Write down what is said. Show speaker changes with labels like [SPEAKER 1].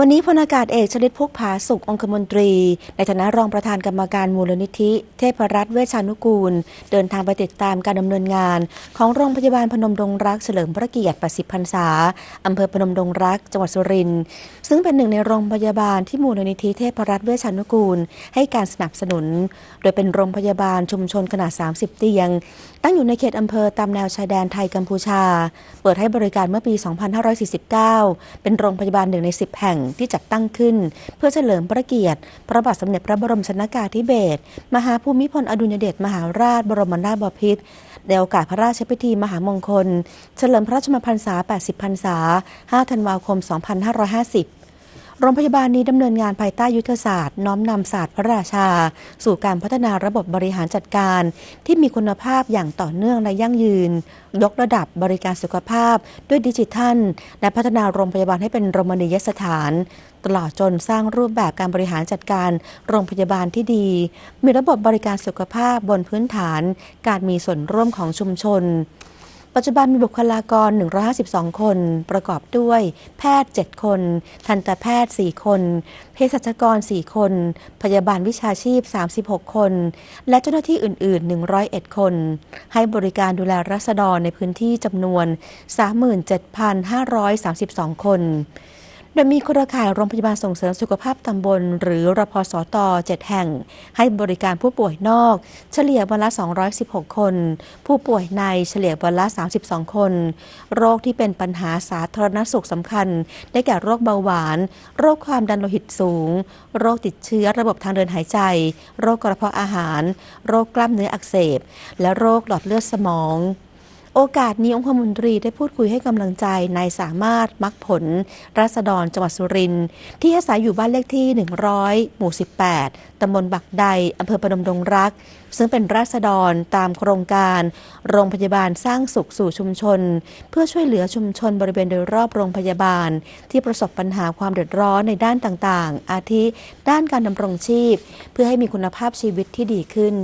[SPEAKER 1] วันนี้พลอากาศเอกชลิตพุกผาสุของคมนตรี ในฐานะรองประธานกรรมการมูลนิธิ เทพรัตน์เวชานุกูล เดินทางไปติดตามการดำเนินงาน ของโรงพยาบาลพนมดงรักเฉลิมพระเกียรติ80พรรษาอำเภอพนมดงรัก จังหวัดสุรินทร์ซึ่งเป็นหนึ่งในโรงพยาบาลที่มูลนิธิเทพรัตน์เวชานุกูล ให้การสนับสนุน โดยเป็นโรงพยาบาลชุมชนขนาด 30 เตียง ตั้งอยู่ในเขตอำเภอตามแนวชายแดนไทยกัมพูชา เปิดให้บริการเมื่อปี 2549 เป็นโรงพยาบาลหนึ่งใน 10 แห่งที่จัดตั้งขึ้น เพื่อเฉลิมพระเกียรติ พระบาทสมเด็จพระบรมชนากาธิเบศรมหาภูมิพลอดุลยเดชมหาราชบรมนาถบพิตรในโอกาสพระราชพิธีมหามงคล เฉลิมพระราชมพรรษา 80 พรรษา 5 ธันวาคม 2550 โรงพยาบาลนี้ดำเนินงานภายใต้ยุทธศาสตร์ น้อมนำศาสตร์พระราชา สู่การพัฒนาระบบบริหารจัดการ ที่มีคุณภาพอย่างต่อเนื่องและยั่งยืน ยกระดับบริการสุขภาพด้วยดิจิทัล และพัฒนาโรงพยาบาลให้เป็นโรมณียสถาน ตลอดจนสร้างรูปแบบการบริหารจัดการโรงพยาบาลที่ดี มีระบบบริการสุขภาพบนพื้นฐาน การมีส่วนร่วมของชุมชน ปัจจุบันมีบุคลากร 152 คน ประกอบด้วย แพทย์ 7 คน ทันตแพทย์ 4 คน เภสัชกร 4 คน พยาบาลวิชาชีพ 36 คน และเจ้าหน้าที่อื่น ๆ 101 คน ให้บริการดูแลรัษฎรในพื้นที่จำนวน 37,532 คน โดยมีเครือข่ายโรงพยาบาลส่งเสริมสุขภาพตำบล หรือรพสต7แห่ง ให้บริการผู้ป่วยนอก เฉลี่ยวันละ 216 คน ผู้ป่วยในเฉลี่ยวันละ 32 คน โรคที่เป็นปัญหาสาธารณสุขสำคัญ ได้แก่โรคเบาหวาน โรคความดันโลหิตสูง โรคติดเชื้อระบบทางเดินหายใจ โรคกระเพาะอาหาร โรคกล้ามเนื้ออักเสบ และโรคหลอดเลือดสมอง โอกาสนี้องคมนตรีได้พูดคุยให้กำลังใจนายสามารถมักผลรัษฎรจังหวัดสุรินทร์ที่อาศัยอยู่บ้านเลขที่ 100 หมู่ 18 ตำบลบักใดอำเภอพนมดงรัก ซึ่งเป็นราษฎรตามโครงการ โรงพยาบาลสร้างสุขสู่ชุมชน เพื่อช่วยเหลือชุมชนบริเวณโดยรอบโรงพยาบาล ที่ประสบปัญหาความเดือดร้อนในด้านต่างๆ อาทิด้านการดำรงชีพ เพื่อให้มีคุณภาพชีวิตที่ดีขึ้น